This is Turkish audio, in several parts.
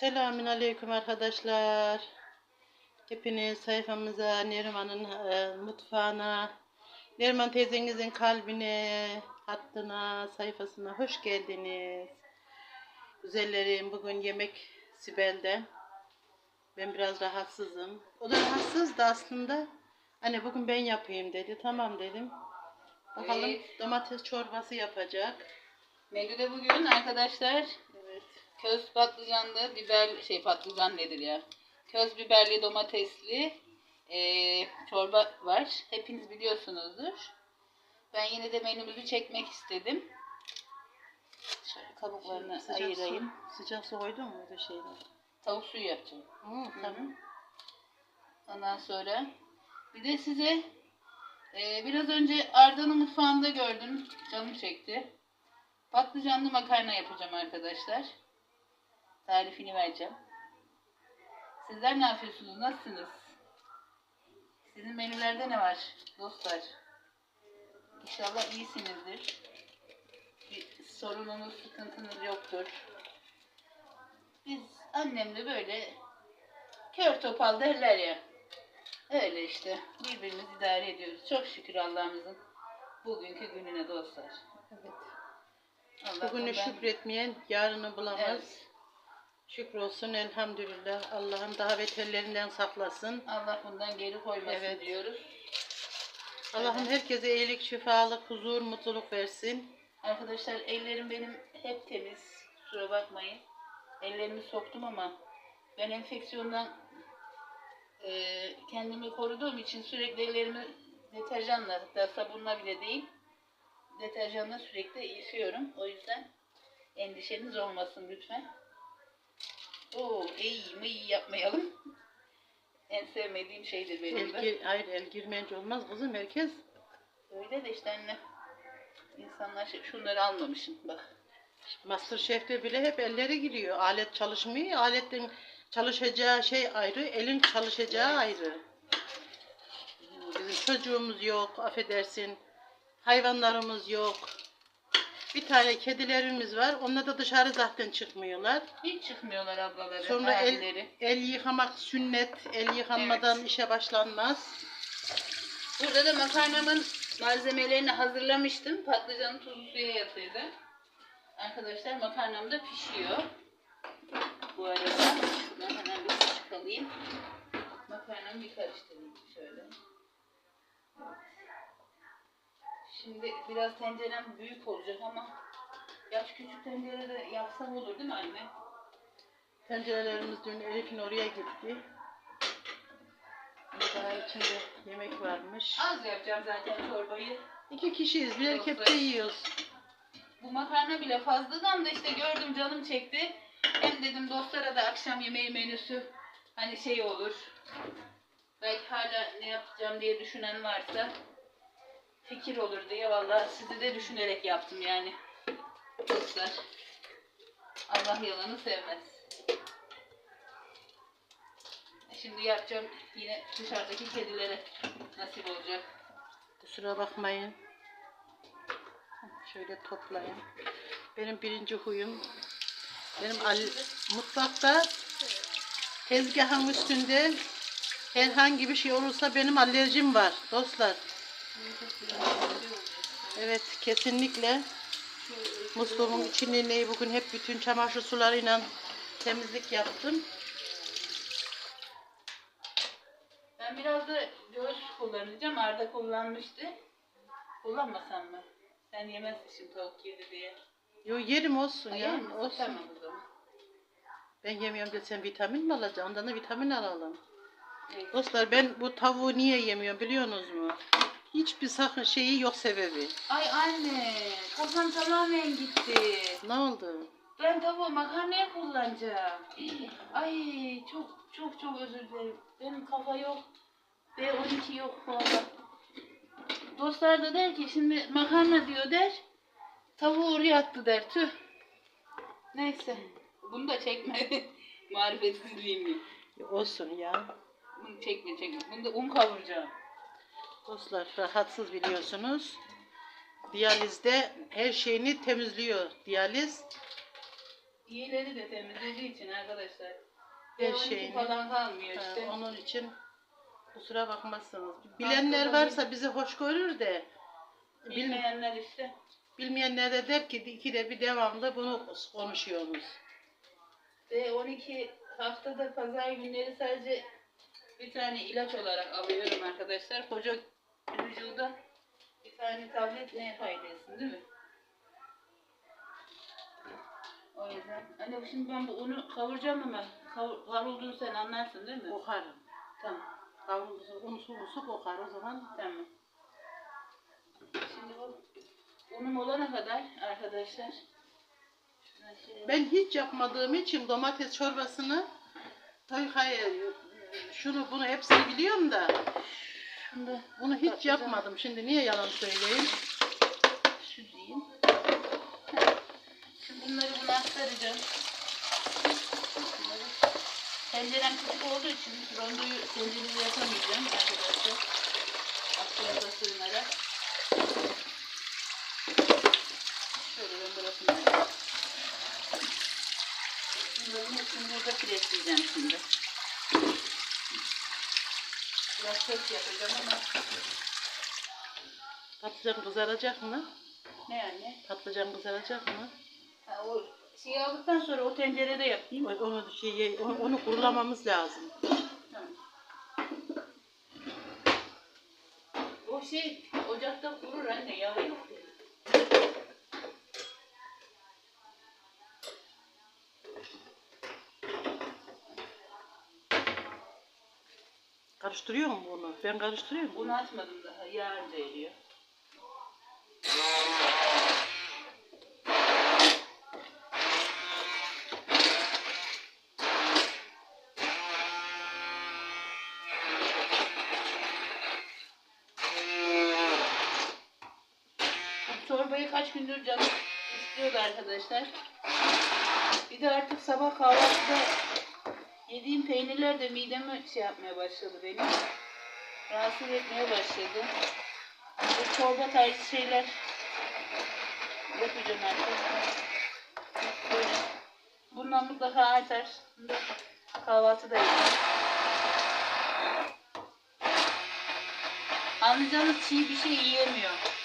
Selamün aleyküm arkadaşlar. Hepiniz sayfamıza, Neriman'ın e, mutfağına, Neriman teyzenizin kalbine, hattına, sayfasına hoş geldiniz. Güzellerim bugün yemek Sibel'den. Ben biraz rahatsızım. O da rahatsız da aslında. Anne bugün ben yapayım dedi. Tamam dedim. Bakalım Evet. domates çorbası yapacak. Menüde bugün arkadaşlar. Köz patlıcanlı biber şey patlıcan nedir ya? Köz biberli domatesli eee, çorba var. Hepiniz biliyorsunuzdur. Ben yine de menümüzü çekmek istedim. Şöyle kabuklarını Sıcak ayırayım. su, sıcak su koydun mu bir şeyler? Tavuk suyu yapacağım. Hı, tamam. Ondan sonra bir de size e, biraz önce Arda'nın mutfağında gördüm. Canım çekti. Patlıcanlı makarna yapacağım arkadaşlar. Tarifini vereceğim. Sizler ne yapıyorsunuz? Nasılsınız? Sizin menülerde ne var dostlar? İnşallah iyisinizdir. Bir sorununuz, sıkıntınız yoktur. Biz annemle böyle kör topal derler ya. Öyle işte. Birbirimizi idare ediyoruz. Çok şükür Allah'ımızın bugünkü gününe dostlar. Evet. Allah Bugünü bundan- şükretmeyen yarını bulamaz. Evet. Şükür olsun elhamdülillah. Allah'ım daha beterlerinden saklasın. Allah bundan geri koymasın Evet. diyoruz. Allah'ım herkese iyilik, şifalık, huzur, mutluluk versin. Arkadaşlar ellerim benim hep temiz. Kusura bakmayın. Ellerimi soktum ama ben enfeksiyondan e, kendimi koruduğum için sürekli ellerimi deterjanla hatta sabunla bile değil deterjanla sürekli yıkıyorum. O yüzden endişeniz olmasın lütfen. Oo, iyi mi yapmayalım. En sevmediğim şeydir benim El, de. gir, hayır el olmaz kızım herkes. Öyle de işte anne. İnsanlar şey- şunları almamışım bak. Masterchef'te bile hep elleri giriyor. Alet çalışmıyor. Aletin çalışacağı şey ayrı, elin çalışacağı ayrı. Bizim çocuğumuz yok, affedersin. Hayvanlarımız yok. Bir tane kedilerimiz var. Onlar da dışarı zaten çıkmıyorlar. Hiç çıkmıyorlar ablaları, Sonra el, abileri. el yıkamak sünnet. El yıkanmadan işe başlanmaz. Burada da makarnamın malzemelerini hazırlamıştım. Patlıcanı tuzlu suya yatırdı. Arkadaşlar makarnam da pişiyor. Bu arada ben hemen bir kaşık alayım. Makarnamı bir karıştırayım şöyle. Şimdi biraz tencerem büyük olacak ama yaş küçük tencerede yapsam olur değil mi anne? Tencerelerimiz dün Elif'in oraya gitti. Daha içinde yemek varmış. Az yapacağım zaten çorbayı. İki kişiyiz. Birer kepçe yiyoruz. Bu makarna bile fazladan da işte gördüm canım çekti. Hem dedim dostlara da akşam yemeği menüsü hani şey olur. Belki hala ne yapacağım diye düşünen varsa fikir olur diye valla sizi de düşünerek yaptım yani. Dostlar. Allah yalanı sevmez. Şimdi yapacağım yine dışarıdaki kedilere nasip olacak. Kusura bakmayın. Şöyle toplayın. Benim birinci huyum. Benim al- mutfakta tezgahın üstünde herhangi bir şey olursa benim alerjim var dostlar. Evet kesinlikle musluğumun içini bugün hep bütün çamaşır sularıyla temizlik yaptım. Ben biraz da göğüs kullanacağım. Arda kullanmıştı. Kullanmasam mı? Sen yemezsin şimdi tavuk yedi diye. Yo yerim olsun ya. yer misin? Olsun. Tamam o zaman. Ben yemiyorum diye sen vitamin mi alacaksın? Ondan da vitamin alalım. Evet. Dostlar ben bu tavuğu niye yemiyorum biliyorsunuz mu? Hiçbir sakın şeyi yok sebebi. Ay anne, kafam tamamen gitti. Ne oldu? Ben tavuğu makarnaya kullanacağım. Ay çok çok çok özür dilerim. Benim kafa yok. B12 yok valla. Dostlar da der ki şimdi makarna diyor der. Tavuğu oraya attı der. Tüh. Neyse. Bunu da çekme. Marifetsizliğim Ya Olsun ya. Bunu çekme çekme. Bunu da un kavuracağım. Dostlar rahatsız biliyorsunuz. Diyalizde her şeyini temizliyor. Diyaliz iyileri de temizlediği için arkadaşlar. Her B12 şeyini. falan kalmıyor Ha, işte. onun için kusura bakmazsınız. Bilenler varsa bizi hoş görür de bil, Bilmeyenler işte. bilmeyenler de der ki ikide bir devamlı bunu konuşuyorsunuz. B12 haftada pazar günleri sadece bir tane ilaç olarak alıyorum arkadaşlar. Koca vücuda bir tane tablet neye faydasın değil mi? O yüzden. Anne şimdi ben bu unu kavuracağım ama kavur, kavrulduğunu sen anlarsın değil mi? Kokarım. Tamam. Kavrulursa un sulusu kokar o zaman. Tamam. Şimdi bu unum olana kadar arkadaşlar Ben hiç yapmadığım için domates çorbasını hayır şunu bunu hepsini biliyorum da Şunda bunu hiç yapmadım. Şimdi niye yalan söyleyeyim? süzeyim. Şimdi bunları buna aktaracağım. Bunları tencerem küçük olduğu için rondoyu tencerede yapamayacağım arkadaşlar. Aktarada sığınarak. Şöyle rondolasınlar. Bunların hepsini burada presleyeceğim şimdi. Biraz ses yapacağım ama Patlıcan kızaracak mı? ne anne? Patlıcan kızaracak mı? Ha, o şeyi aldıktan sonra o tencerede yapayım. O- Onu şey onu, onu kurulamamız lazım. Tamam. O şey ocakta kurur anne yağı yok. ya. Karıştırıyor mu bunu? Ben karıştırıyorum. Bunu atmadım daha yağ önce eriyor. Çorbayı kaç gündür canım istiyordu arkadaşlar. Bir de artık sabah kahvaltıda yediğim peynirler de midemi şey yapmaya başladı benim. Rahatsız etmeye başladı. Bu çorba tarzı şeyler yapacağım artık. Böyle. Bundan mutlaka artar. Bunu da Kahvaltıda yiyeceğim. Anlayacağınız çiğ bir şey yiyemiyor.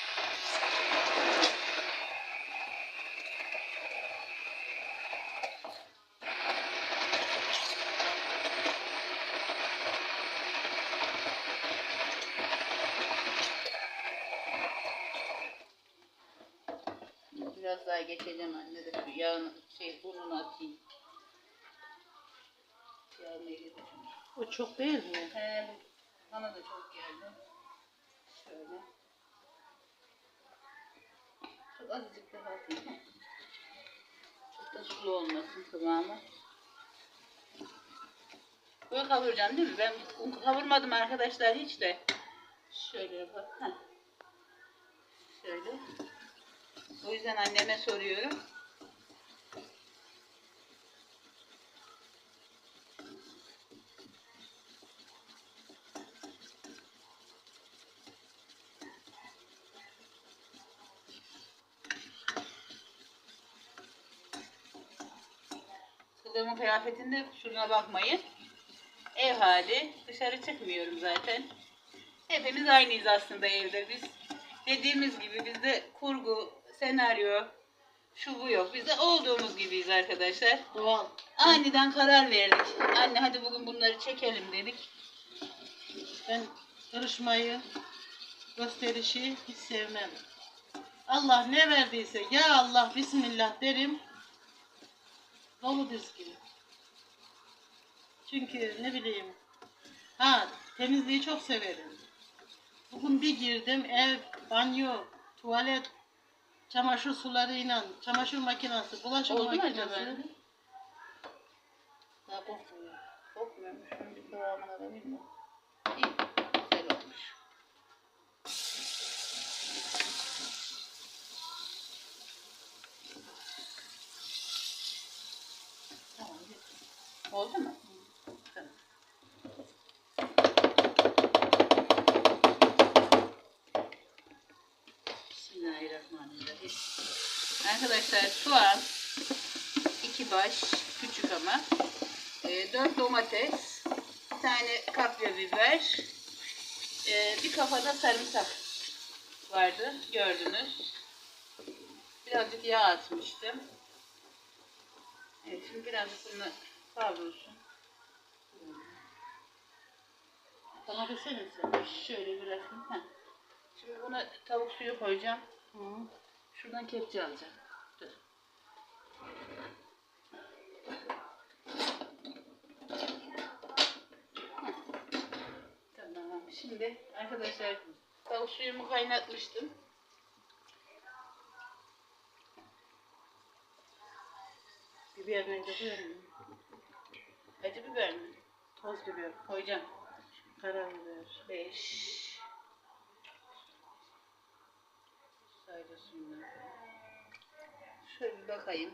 Geçeceğim anne de şu yağını şey ununu atayım. Yağını. O çok değil mi? He, bana da çok geldi. Şöyle. Çok azıcık daha atayım. Çok da sulu olmasın kıvamı. Böyle kavuracağım değil mi? Ben un kavurmadım arkadaşlar hiç de. Şöyle yapalım. Heh. Şöyle. O yüzden anneme soruyorum. Kılığımın kıyafetinde şuna bakmayın. Ev hali. Dışarı çıkmıyorum zaten. Hepimiz aynıyız aslında evde biz. Dediğimiz gibi bizde kurgu, senaryo, şu bu yok. Biz de olduğumuz gibiyiz arkadaşlar. Doğal. Aniden karar verdik. Anne hadi bugün bunları çekelim dedik. Ben karışmayı, gösterişi hiç sevmem. Allah ne verdiyse ya Allah Bismillah derim. Dolu dizgin. Çünkü ne bileyim. Ha temizliği çok severim. Bugün bir girdim ev, banyo, tuvalet, çamaşır sularıyla, çamaşır makinesi, bulaşık Oldu mu makinesi. acaba? anne? Daha kokmuyor. Kokmuyormuş. Bir kıvamına bakayım mı? İyi. Güzel olmuş. Tamam. Oldu mu? Bismillahirrahmanirrahim. Arkadaşlar şu an 2 iki baş, küçük ama. E, dört domates, bir tane kapya biber, e, bir kafada sarımsak vardı, gördünüz. Birazcık yağ atmıştım. Evet, şimdi birazcık bunu kavrulsun. Versene sen. Şöyle bırakayım. Heh. Şimdi buna tavuk suyu koyacağım. Hı. Şuradan kepçe alacağım. Dur. Tamam. Şimdi arkadaşlar tavuk suyumu kaynatmıştım. Biber ne koyuyorum? Acı biber mi? Toz biber, Koyacağım. karabiber. 5 Saydasından. Şöyle bir bakayım.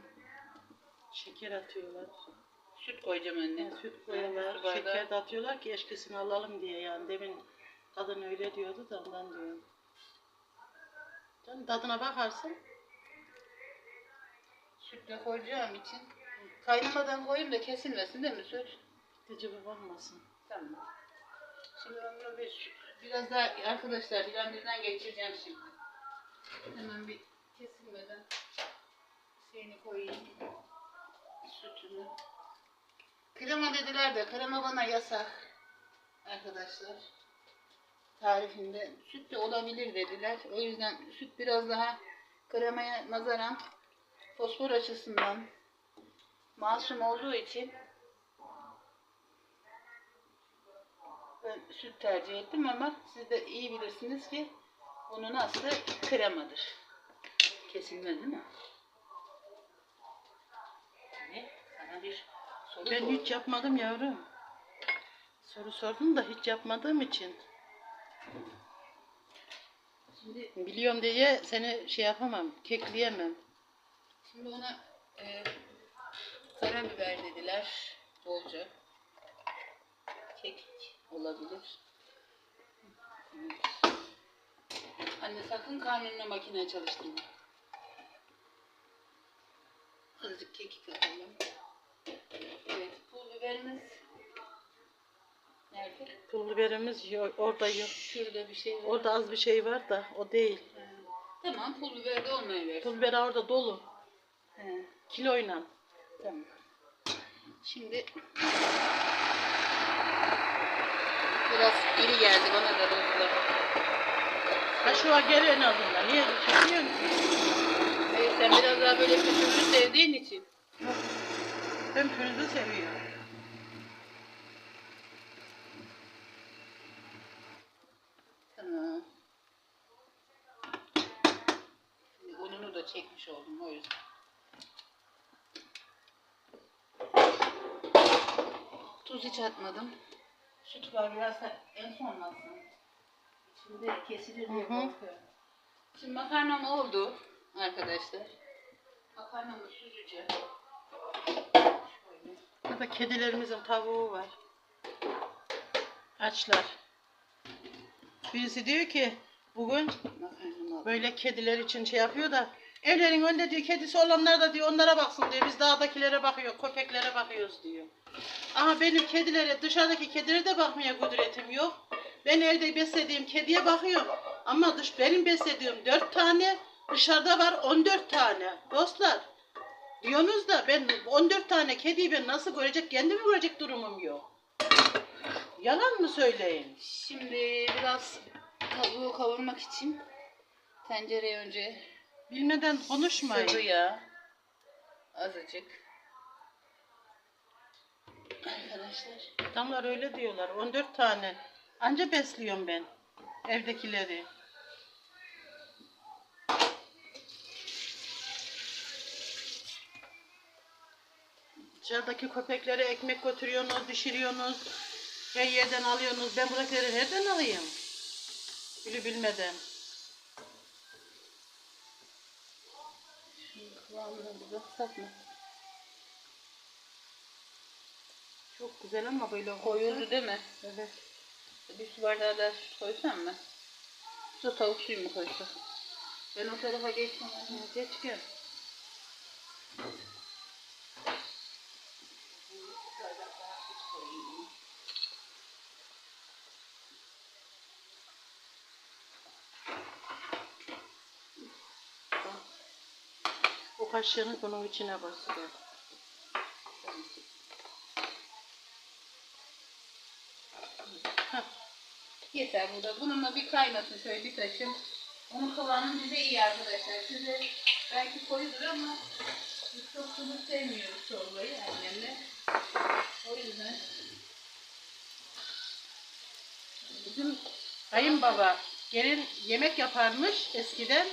Şeker atıyorlar. Süt koyacağım önüne. Yani süt Su koyuyorlar, bardağı. şeker de atıyorlar ki eşkisini alalım diye yani. Demin kadın öyle diyordu da ondan diyorum. Canım tadına bakarsın. Sütle koyacağım için. Kaynamadan koyayım da kesilmesin değil mi süt? Gece bakmasın. Tamam. Şimdi bunu bir, biraz daha arkadaşlar bilendirden geçireceğim şimdi. Hemen bir kesilmeden şeyini koyayım. Sütünü. Krema dediler de krema bana yasak. Arkadaşlar. Tarifinde süt de olabilir dediler. O yüzden süt biraz daha kremaya nazaran fosfor açısından masum olduğu için ben süt tercih ettim ama siz de iyi bilirsiniz ki bunun aslı kremadır. Kesilmez değil mi? Ne? Sana bir soru Ben sordum. hiç yapmadım yavrum. Soru sordum da hiç yapmadığım için. Şimdi, Biliyorum diye seni şey yapamam, kekleyemem. şimdi ona e, karabiber dediler bolca. Kekik olabilir. Evet. Anne sakın karnına makine çalıştırma. Azıcık kekik atalım. Evet, pul biberimiz nerede? Pul biberimiz yok, orada yok. Şurada bir şey var. Orada az bir şey var da o değil. Ha. Tamam, pul biber de olmayabilir. Pul biber orada dolu. He, Kiloyla. tamam. Şimdi biraz iri geldi bana da dostlar. Kaşığa gel en azından. Niye ki? Evet, sen biraz daha böyle pütürlü sevdiğin için. Ben pürüzü seviyorum. Tamam. Şimdi ununu da çekmiş oldum o yüzden. Tuz hiç atmadım. Süt var biraz da en son atsın. İçinde kesilir diye Hı hı. korkuyorum. Şimdi makarnam oldu arkadaşlar. Makarnamı süzeceğim. Şöyle. Burada kedilerimizin tavuğu var. Açlar. Birisi diyor ki bugün Makarnamı aldım. böyle kediler için şey yapıyor da evlerin önünde diyor kedisi olanlar da diyor onlara baksın diyor. Biz dağdakilere bakıyor, köpeklere bakıyoruz diyor. Ama benim kedilere, dışarıdaki kedilere de bakmaya kudretim yok. Ben evde beslediğim kediye bakıyorum. Ama dış benim beslediğim dört tane, dışarıda var 14 tane. Dostlar, diyorsunuz da ben 14 tane kediyi ben nasıl görecek, kendimi görecek durumum yok. Yalan mı söyleyeyim? Şimdi biraz tavuğu kavurmak için tencereye önce Bilmeden konuşmayın. sıvı yağ azıcık. Arkadaşlar Adamlar öyle diyorlar. 14 tane. Anca besliyorum ben. Evdekileri. Dışarıdaki köpeklere ekmek götürüyorsunuz, pişiriyorsunuz. Her yerden alıyorsunuz. Ben buradakileri nereden alayım? Bili bilmeden. Çok güzel ama böyle Koyuldu değil mi? Evet. Bir su bardağı da su koysam mı? Da tavuk suyu mu koysak? Ben o tarafa geçmem. Geç gel. bardak daha süt koyayım. O kaşığını bunun içine basıyor. Yeter burada. Bununla bir kaynatın şöyle bir taşım. Onun kıvamı bize iyi arkadaşlar. Size belki koyudur ama biz çok sıvı sevmiyoruz çorbayı annemle. O yüzden Bizim kayınbaba gelin yemek yaparmış eskiden.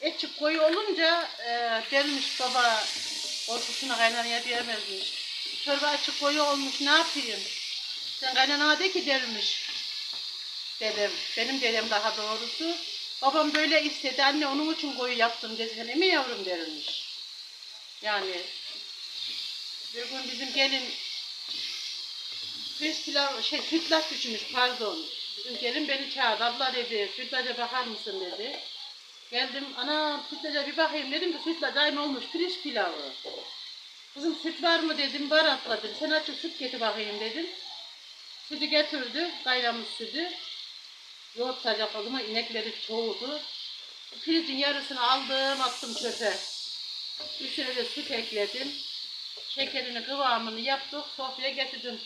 Et çok koyu olunca e, gelmiş baba ortasına kaynanaya diyemezmiş. Çorba açık koyu olmuş ne yapayım? Sen kaynanana de ki dermiş. Dedem, benim dedem daha doğrusu. Babam böyle istedi, anne onun için koyu yaptım dedi. Sen mi yavrum dermiş. Yani bir gün bizim gelin Pirinç pilav, şey sütlaç düşmüş pardon. Bizim gelin beni çağırdı. Abla dedi sütlaca bakar mısın dedi. Geldim ana sütlaca bir bakayım dedim ki sütlaç aynı olmuş pirinç pilavı. Kızım süt var mı dedim var abla dedim. Sen açık süt getir bakayım dedim. Sütü getirdi kaynamış sütü. Yoğurtacak o zaman inekleri çoğuldu. Pirincin yarısını aldım attım çöpe. Üstüne de süt ekledim. Şekerini kıvamını yaptık sofraya getirdim.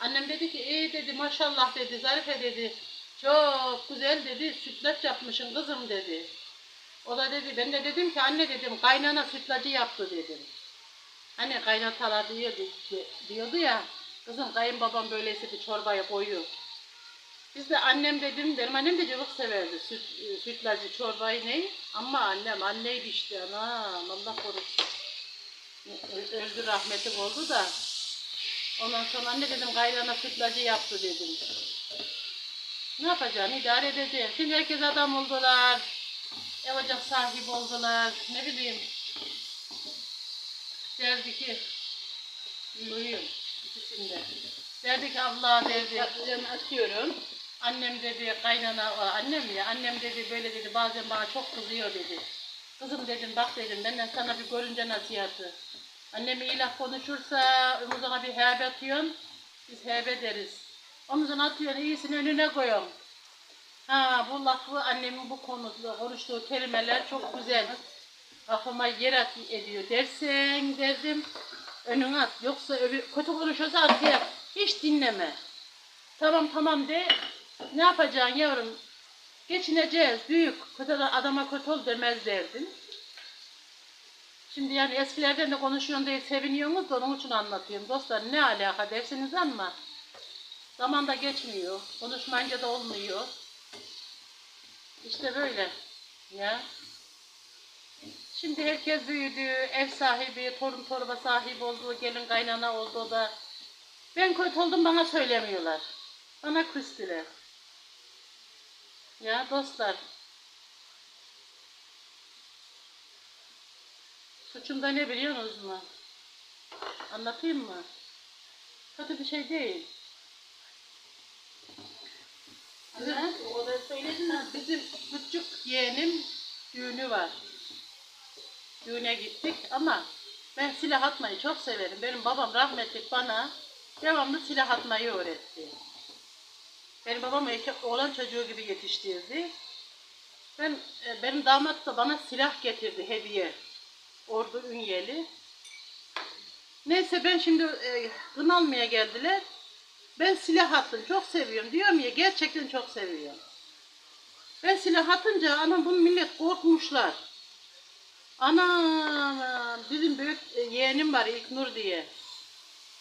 Annem dedi ki iyi dedi maşallah dedi Zarife dedi. Çok güzel dedi sütlaç yapmışsın kızım dedi. O da dedi ben de dedim ki anne dedim kaynana sütlacı yaptı dedim. Hani kaynatalar diyordu, diyordu ya kızım kayınbabam böyle istedi çorbayı koyuyor. Biz de annem dedim benim annem de çok severdi süt, sütlacı çorbayı ne? Ama annem anneydi işte anam Allah korusun. Ö- Öldü rahmetli oldu da. Ondan sonra anne dedim kaynana sütlacı yaptı dedim. Ne yapacaksın idare edeceğim. Şimdi herkes adam oldular. Ev ocak sahibi oldular. Ne bileyim. Derdi ki duyuyorum ikisinde. Derdi ki Allah derdi. patlıcanı atıyorum. Annem dedi kaynana annem ya annem dedi böyle dedi bazen bana çok kızıyor dedi. Kızım dedim bak dedim benden sana bir görünce nasihatı. Annem iyi laf konuşursa omuzuna bir hebe atıyorsun. Biz hebe deriz. Omuzuna atıyorsun iyisini önüne koyuyorsun. Ha bu lafı annemin bu konuda konuştuğu kelimeler çok güzel. Aklıma yer at ediyor dersen derdim önüne at. Yoksa öbür, kötü konuşuyorsa arkaya hiç dinleme. Tamam tamam de. Ne yapacaksın yavrum? Geçineceğiz. Büyük. Kötü adama kötü ol demez derdin. Şimdi yani eskilerden de konuşuyorsun diye seviniyorsunuz da onun için anlatıyorum. Dostlar ne alaka dersiniz ama zaman da geçmiyor. Konuşmayınca da olmuyor. İşte böyle. Ya. Şimdi herkes büyüdü, ev sahibi, torun torba sahibi oldu, gelin kaynana oldu da ben kötü oldum bana söylemiyorlar. Bana küstüler. Ya dostlar. Suçum da ne biliyorsunuz mu? Anlatayım mı? Kötü bir şey değil. Bizim, o da söyledin mi? bizim küçük yeğenim düğünü var. Düğüne gittik ama ben silah atmayı çok severim. Benim babam rahmetli bana devamlı silah atmayı öğretti. Benim babam erkek oğlan çocuğu gibi yetiştirdi. Ben e, benim damat da bana silah getirdi hediye. Ordu Ünyeli. Neyse ben şimdi e, kın almaya geldiler. Ben silah attım. Çok seviyorum. Diyorum ya gerçekten çok seviyorum. Ben silah atınca anam bunu millet korkmuşlar. Ana bizim büyük e, yeğenim var İlknur diye.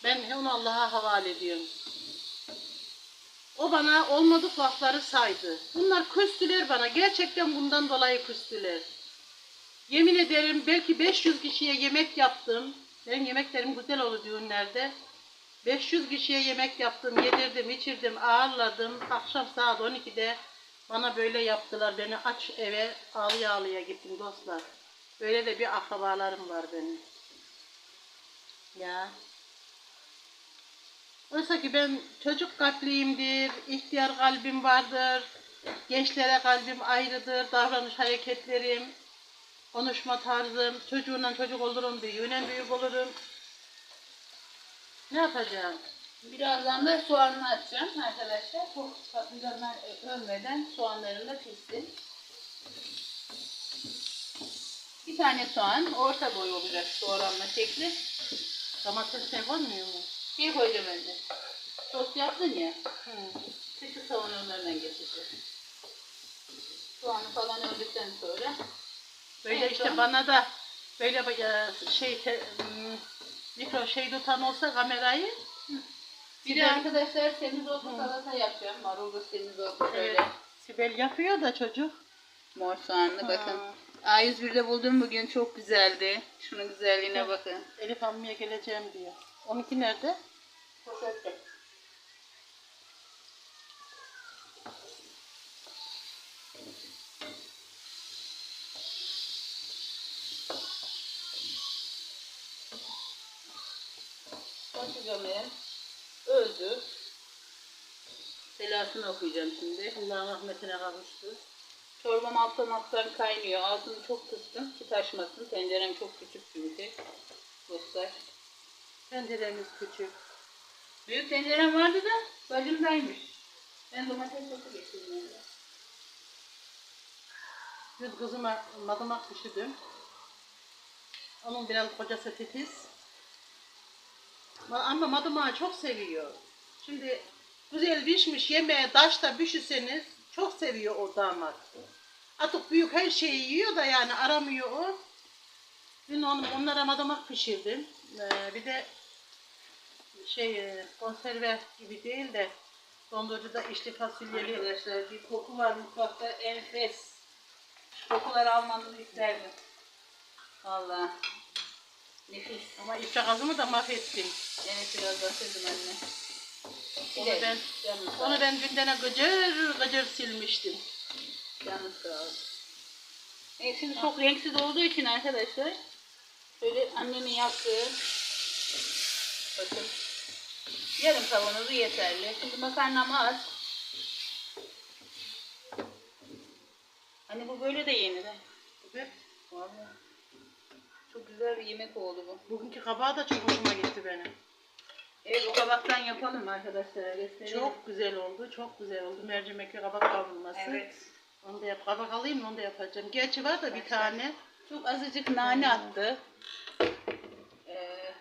Ben onu Allah'a havale ediyorum. O bana olmadık lafları saydı. Bunlar küstüler bana. Gerçekten bundan dolayı küstüler. Yemin ederim belki 500 kişiye yemek yaptım. Benim yemeklerim güzel olur düğünlerde. 500 kişiye yemek yaptım, yedirdim, içirdim, ağırladım. Akşam saat 12'de bana böyle yaptılar. Beni aç eve ağlıya ağlıya gittim dostlar. Böyle de bir akrabalarım var benim. Ya. Oysa ki ben çocuk kalpliyimdir, ihtiyar kalbim vardır, gençlere kalbim ayrıdır, davranış hareketlerim, konuşma tarzım, çocuğundan çocuk olurum, büyüğünden büyük olurum. Ne yapacağım? Birazdan da soğanını atacağım arkadaşlar. Bu patlıcanlar ölmeden soğanlarım da pişsin. Bir tane soğan orta boy olacak doğranma şekli. Domates ne koymuyor mu? Bir koyacağım önce. Sos yaptın ya. Hı. Küçük kavanozlarından getireceğim. Soğanı falan öldükten sonra Böyle En işte son- bana da böyle e, şey te, m, mikro şey tutan olsa kamerayı bir Sibel- de arkadaşlar semizotu salata yapacağım. Marullu semizotu şöyle. Evet. Sibel yapıyor da çocuk. Mor soğanlı bakın. Ha. A101'de buldum bugün çok güzeldi. Şunun güzelliğine bakın. Elif almaya geleceğim diyor. Onunki nerede? Poşette. Patlıcanım öldü. Selasını okuyacağım şimdi. Allah'ın rahmetine kavuştu. Çorbam alttan alttan kaynıyor. Altını çok kıstım ki taşmasın. Tencerem çok küçük çünkü. Dostlar. Tenceremiz küçük. Büyük tencerem vardı da bacımdaymış. Ben domates sosu getirdim evde. Dün kızıma madımak pişirdim. Onun biraz kocası titiz. Ma- Ama madımağı çok seviyor. Şimdi güzel pişmiş yemeğe taşta pişirseniz çok seviyor o damat. Artık büyük her şeyi yiyor da yani aramıyor o. Dün onu, onlara madımak pişirdim. Ee, bir de şey e, konserve gibi değil de dondurucuda içli fasulyeli Arkadaşlar bir koku var mutfakta enfes. Şu kokuları almanızı isterdim. Valla. Nefis. ama ifrak azımı da mahvettim. Evet biraz batırdım anne. Onu ben- Onu ben dündene gıcır gıcır silmiştim. Canım sağ olsun. Evet, şimdi çok renksiz olduğu için arkadaşlar şöyle annemin yaptığı bakın yarım kavanozu yeterli. Şimdi makarnam az. Hani bu böyle de yenir. ha. Evet. Vallahi. Çok güzel bir yemek oldu bu. Bugünkü kabağı da çok hoşuma gitti benim. Evet o kabaktan yapalım arkadaşlar. gösterelim. Çok güzel oldu, çok güzel oldu. Mercimekli kabak kavrulması. Evet. Onu da yap, kabak alayım mı onu da yapacağım. Gerçi var da bir Başka. tane. Çok azıcık nane attı. Ee,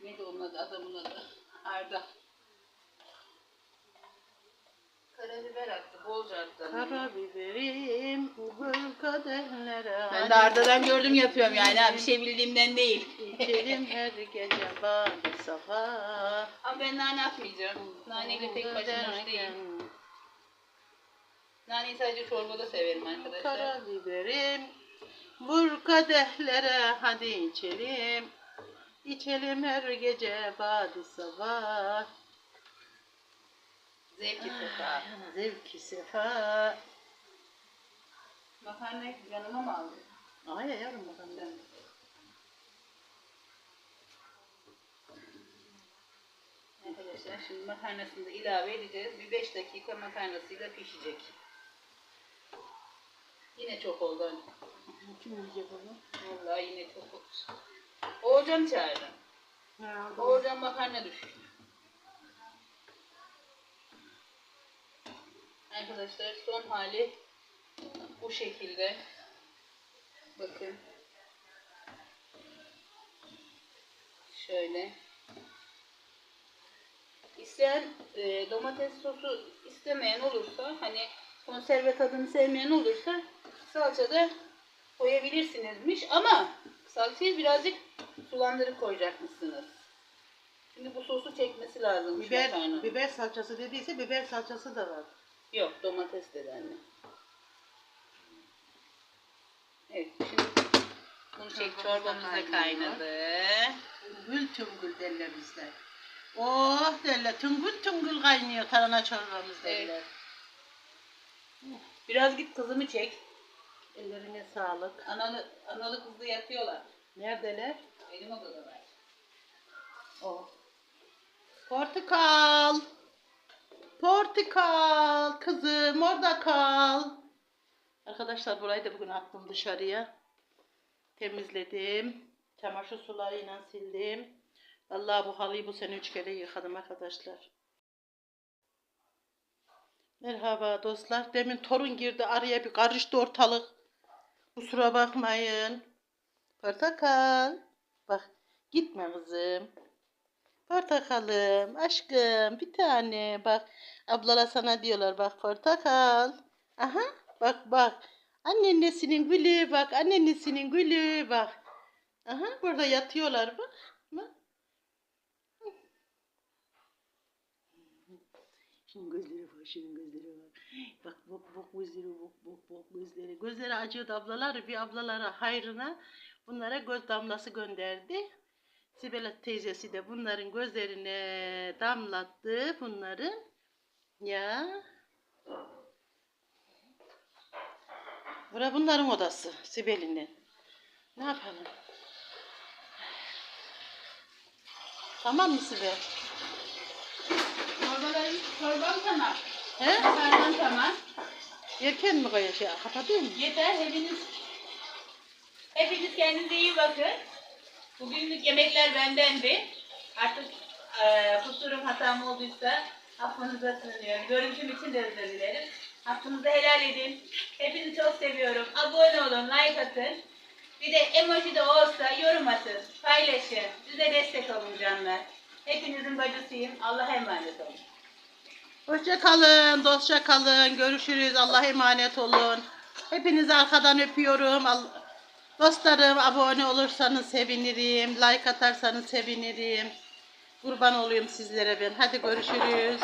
neydi onun adı? Adamın adı. Arda. Karabiber attı. Bolca attı. Karabiberim bu kaderlere. Ben de Arda'dan gördüm yapıyorum yani. ha, Bir şey bildiğimden değil. İçelim her gece bari sabah. Ama ben nane atmayacağım. Naneyle pek başım hoş değil. Naneyi sadece çorbada severim arkadaşlar. Karabiberim vur kadehlere hadi içelim. İçelim her gece badi sabah. Zevki sefa. Zevki sefa. Makarna yanıma mı aldın? Ay yavrum bakalım ben. Arkadaşlar şimdi makarnasını da ilave edeceğiz. Bir 5 dakika makarnasıyla pişecek. Yine çok oldu. Kim yiyecek onu? Vallahi yine çok oldu. Oğulcan çağırdım. Ha, Oğulcan makarna düştü. Arkadaşlar son hali bu şekilde. Bakın. Şöyle. İsteyen e, domates sosu istemeyen olursa hani konserve tadını sevmeyen olursa salça da koyabilirsinizmiş ama salçayı birazcık sulandırıp koyacakmışsınız. Şimdi bu sosu çekmesi lazım Biber, makarnanın. biber salçası dediyse biber salçası da var. Yok domates dedi anne. Evet şimdi bunu çek Çorbamız da çorbamız da kaynıyor. kaynadı. Gül tüngül derler bizler. Oh derler tüngül tüngül kaynıyor tarhana çorbamız derler. Biraz git kızımı çek. Ellerine sağlık. Analı, analı kızlı yatıyorlar. Neredeler? Benim odadalar. O. Portakal. Portakal. Kızım orada kal. Arkadaşlar burayı da bugün attım dışarıya. Temizledim. Çamaşır sularıyla sildim. Vallahi bu halıyı bu sene üç kere yıkadım arkadaşlar. Merhaba dostlar. Demin torun girdi araya bir karıştı ortalık. Kusura bakmayın. Portakal. Bak gitme kızım. Portakalım, aşkım, bir tane bak. Ablala sana diyorlar bak portakal. Aha, bak bak. Anneannesinin gülü bak, anneannesinin gülü bak. Aha, burada yatıyorlar bak. Bak. Şunun gözleri bak, şunun gözleri bak. Bok bok gözleri, bok bok bok gözleri. Gözleri acıyordu ablalar. Bir ablalara hayrına bunlara göz damlası gönderdi. Sibel teyzesi de bunların gözlerine damlattı bunların. Ya. Bura bunların odası Sibel'in. Ne yapalım? Tamam mı Sibel? Çorbaları, çorbam tamam. He? Makarnam tamam. Yerken mi koyuyor şey? Kapatayım mı? Yeter hepiniz hepiniz kendinize iyi bakın. Bugünlük yemekler bendendi. Artık eee kusurum hatam olduysa affınıza sığınıyorum. Görüntüm için de özür dilerim. Hakkınızı helal edin. Hepinizi çok seviyorum. Abone olun, like atın. Bir de emoji de olsa yorum atın, paylaşın. Bize destek olun canlar. Hepinizin bacısıyım. Allah'a emanet olun. Hoşça kalın, dostça kalın. Görüşürüz. Allah'a emanet olun. Hepinizi arkadan öpüyorum. Dostlarım abone olursanız sevinirim. Like atarsanız sevinirim. Kurban olayım sizlere ben. Hadi görüşürüz.